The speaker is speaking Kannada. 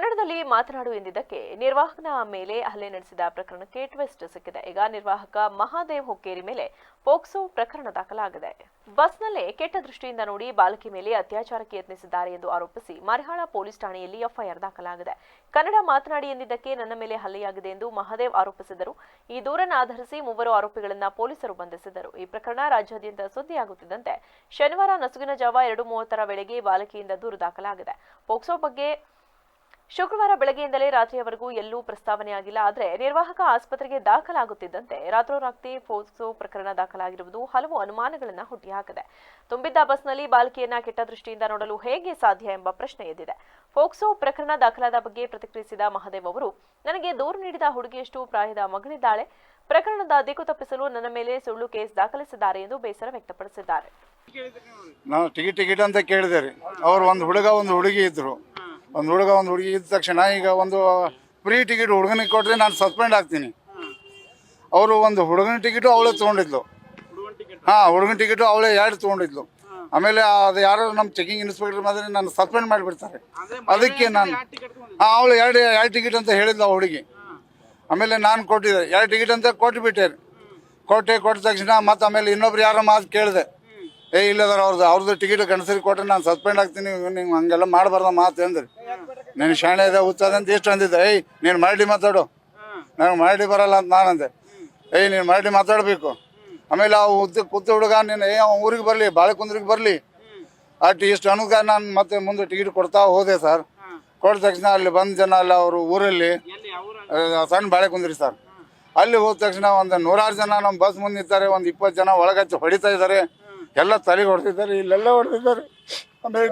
ಕನ್ನಡದಲ್ಲಿ ಮಾತನಾಡು ಎಂದಿದ್ದಕ್ಕೆ ನಿರ್ವಾಹಕನ ಮೇಲೆ ಹಲ್ಲೆ ನಡೆಸಿದ ಪ್ರಕರಣಕ್ಕೆ ಟ್ವಿಸ್ಟ್ ಸಿಕ್ಕಿದೆ. ಈಗ ನಿರ್ವಾಹಕ ಮಹಾದೇವ್ ಹುಕ್ಕೇರಿ ಮೇಲೆ ಪೋಕ್ಸೋ ಪ್ರಕರಣ ದಾಖಲಾಗಿದೆ. ಬಸ್ನಲ್ಲೇ ಕೆಟ್ಟ ದೃಷ್ಟಿಯಿಂದ ನೋಡಿ ಬಾಲಕಿ ಮೇಲೆ ಅತ್ಯಾಚಾರಕ್ಕೆ ಯತ್ನಿಸಿದ್ದಾರೆ ಎಂದು ಆರೋಪಿಸಿ ಮರಿಹಾಳ ಪೊಲೀಸ್ ಠಾಣೆಯಲ್ಲಿ ಎಫ್ಐಆರ್ ದಾಖಲಾಗಿದೆ. ಕನ್ನಡ ಮಾತನಾಡಿ ಎಂದಿದ್ದಕ್ಕೆ ನನ್ನ ಮೇಲೆ ಹಲ್ಲೆಯಾಗಿದೆ ಎಂದು ಮಹಾದೇವ್ ಆರೋಪಿಸಿದರು ಈ ದೂರನ್ನು ಆಧರಿಸಿ ಮೂವರು ಆರೋಪಿಗಳನ್ನು ಪೊಲೀಸರು ಬಂಧಿಸಿದರು ಈ ಪ್ರಕರಣ ರಾಜ್ಯಾದ್ಯಂತ ಸುದ್ದಿಯಾಗುತ್ತಿದ್ದಂತೆ ಶನಿವಾರ ನಸುಗಿನ ಜಾವ ಎರಡು ಮೂವತ್ತರ ವೇಳೆಗೆ ಬಾಲಕಿಯಿಂದ ದೂರು ದಾಖಲಾಗಿದೆ. ಪೋಕ್ಸೋ ಬಗ್ಗೆ ಶುಕ್ರವಾರ ಬೆಳಗ್ಗೆಯಿಂದಲೇ ರಾತ್ರಿಯವರೆಗೂ ಎಲ್ಲೂ ಪ್ರಸ್ತಾವನೆಯಾಗಿಲ್ಲ ಆದರೆ ನಿರ್ವಾಹಕ ಆಸ್ಪತ್ರೆಗೆ ದಾಖಲಾಗುತ್ತಿದ್ದಂತೆ ರಾತ್ರೋರಾತ್ರಿ ಫೋಕ್ಸೋ ಪ್ರಕರಣ ದಾಖಲಾಗಿರುವುದು ಹಲವು ಅನುಮಾನಗಳನ್ನು ಹುಟ್ಟಿಹಾಕಿದೆ. ತುಂಬಿದ್ದ ಬಸ್ನಲ್ಲಿ ಬಾಲಕಿಯನ್ನ ಕೆಟ್ಟ ದೃಷ್ಟಿಯಿಂದ ನೋಡಲು ಹೇಗೆ ಸಾಧ್ಯ ಎಂಬ ಪ್ರಶ್ನೆ ಎದ್ದಿದೆ. ಫೋಕ್ಸೋ ಪ್ರಕರಣ ದಾಖಲಾದ ಬಗ್ಗೆ ಪ್ರತಿಕ್ರಿಯಿಸಿದ ಮಹದೇವ್ ಅವರು, ನನಗೆ ದೂರು ನೀಡಿದ ಹುಡುಗಿಯಷ್ಟು ಪ್ರಾಯದ ಮಗಳಿದ್ದಾಳೆ. ಪ್ರಕರಣದ ದಿಕ್ಕು ತಪ್ಪಿಸಲು ನನ್ನ ಮೇಲೆ ಸುಳ್ಳು ಕೇಸ್ ದಾಖಲಿಸಿದ್ದಾರೆ ಎಂದು ಬೇಸರ ವ್ಯಕ್ತಪಡಿಸಿದ್ದಾರೆ. ನಾವು ಟಿಕೆಟ್ ಟಿಕೆಟ್ ಅಂತ ಕೇಳಿದೆ ಅವ್ರು ಒಂದು ಹುಡುಗ, ಒಂದು ಹುಡುಗಿ ಇದ್ರು. ಒಂದು ಹುಡುಗ ಒಂದು ಹುಡುಗಿ ಇದ್ದ ತಕ್ಷಣ ಈಗ ಒಂದು ಫ್ರೀ ಟಿಕೆಟ್ ಹುಡುಗನಿಗೆ ಕೊಟ್ಟರೆ ನಾನು ಸಸ್ಪೆಂಡ್ ಆಗ್ತೀನಿ. ಅವರು ಒಂದು ಹುಡುಗನ ಟಿಕೆಟು ಅವಳೇ ತೊಗೊಂಡಿದ್ಲು. ಹಾಂ ಹುಡುಗನ ಟಿಕೆಟು ಅವಳೇ ಎರಡು ತೊಗೊಂಡಿದ್ಲು. ಆಮೇಲೆ ಅದು ಯಾರೋ ನಮ್ಮ ಚೆಕಿಂಗ್ ಇನ್ಸ್ಪೆಕ್ಟರ್ ಮಾತ್ರ ನಾನು ಸಸ್ಪೆಂಡ್ ಮಾಡಿಬಿಡ್ತಾರೆ. ಅದಕ್ಕೆ ನಾನು ಹಾಂ ಅವಳು ಎರಡು ಎರಡು ಟಿಕೆಟ್ ಅಂತ ಹೇಳಿದ್ಲು ಆ ಹುಡುಗಿ. ಆಮೇಲೆ ನಾನು ಕೊಟ್ಟಿದ್ದೆ. ಎರಡು ಟಿಕೆಟ್ ಅಂತ ಕೊಟ್ಟುಬಿಟ್ಟೆ ಕೊಟ್ಟೆ ಕೊಟ್ಟ ತಕ್ಷಣ ಮತ್ತೆ ಆಮೇಲೆ ಇನ್ನೊಬ್ರು ಯಾರೋ ಮಾತು ಕೇಳಿದೆ. ಏ ಇಲ್ಲದಾರ ಅವ್ರದ್ದು ಅವ್ರದ್ದು ಟಿಕೆಟ್ ಕನ್ಸರಿ ಕೊಟ್ಟರೆ ನಾನು ಸಸ್ಪೆಂಡ್ ಆಗ್ತೀನಿ ನೀವು ಹಂಗೆಲ್ಲ ಮಾಡಬಾರ್ದ ಮಾತು ಅಂದ್ರಿ. ನೀನು ಶಾಣೆ ಇದೆ, ಹುಚ್ಚದ ಅಂತ ಇಷ್ಟು ಅಂದಿದ್ದೆ. ಏಯ್, ನೀನು ಮರಡಿ ಮಾತಾಡು. ನನಗೆ ಮರಡಿ ಬರಲ್ಲ ಅಂತ ನಾನಂದೆ ಏಯ್, ನೀನು ಮರಡಿ ಮಾತಾಡಬೇಕು. ಆಮೇಲೆ ಆ ಉದ್ದ ಕೂತು ಹುಡುಗ ನೀನು ಏ ಅವ ಊರಿಗೆ ಬರಲಿ, ಬಾಳೆಕುಂದ್ರಿಗೆ ಬರಲಿ. ಅಟ್ ಇಷ್ಟು ಅನುಗ ನಾನು ಮತ್ತೆ ಮುಂದೆ ಟಿಕೆಟ್ ಕೊಡ್ತಾ ಹೋದೆ ಸರ್. ಕೊಟ್ಟ ತಕ್ಷಣ ಅಲ್ಲಿ ಬಂದ ಜನ ಅಲ್ಲ ಅವರು ಊರಲ್ಲಿ ಸಣ್ಣ ಬಾಳೆಕುಂದ್ರಿ ಸರ್. ಅಲ್ಲಿ ಹೋದ ತಕ್ಷಣ ಒಂದು ನೂರಾರು ಜನ ನಮ್ಮ ಬಸ್ ಮುಂದೆ ನಿಂತಾರೆ, ಒಂದು ಇಪ್ಪತ್ತು ಜನ ಒಳಗಚ್ಚಿ ಹೊಡಿತಾ ಇದ್ದಾರೆ. ಎಲ್ಲ ತಲೆಗೆ ಹೊಡೆದಿದ್ದಾರೆ, ಇಲ್ಲೆಲ್ಲ ಹೊಡೆದಿದ್ದಾರೆ. ಆಮೇಲೆ